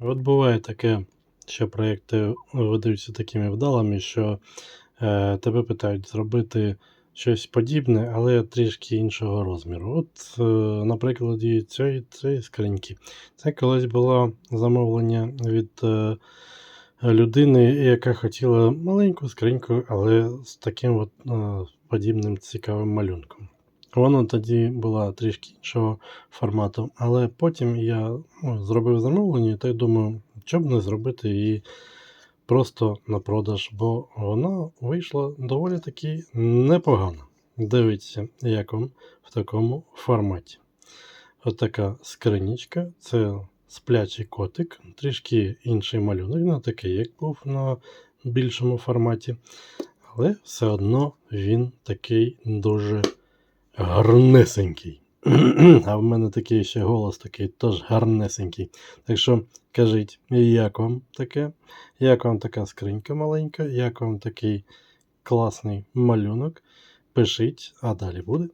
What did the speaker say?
От буває таке, що проекти видаються такими вдалими, що е, тебе питають зробити щось подібне, але трішки іншого розміру. От, е, на прикладі цієї, цієї скриньки. Це колись було замовлення від е, людини, яка хотіла маленьку скриньку, але з таким от, е, подібним цікавим малюнком. Вона тоді була трішки іншого формату, але потім я ну, зробив замовлення та й думаю, що б не зробити її просто на продаж, бо вона вийшла доволі таки непогано. Дивіться, як він в такому форматі. Отака скринічка, це сплячий котик, трішки інший малюнок, не такий, як був на більшому форматі, але все одно він такий дуже гарнесенький. А в мене такий ще голос такий теж гарнесенький. Так що кажіть, як вам таке? Як вам така скринька маленька? Як вам такий класний малюнок? Пишіть, а далі буде.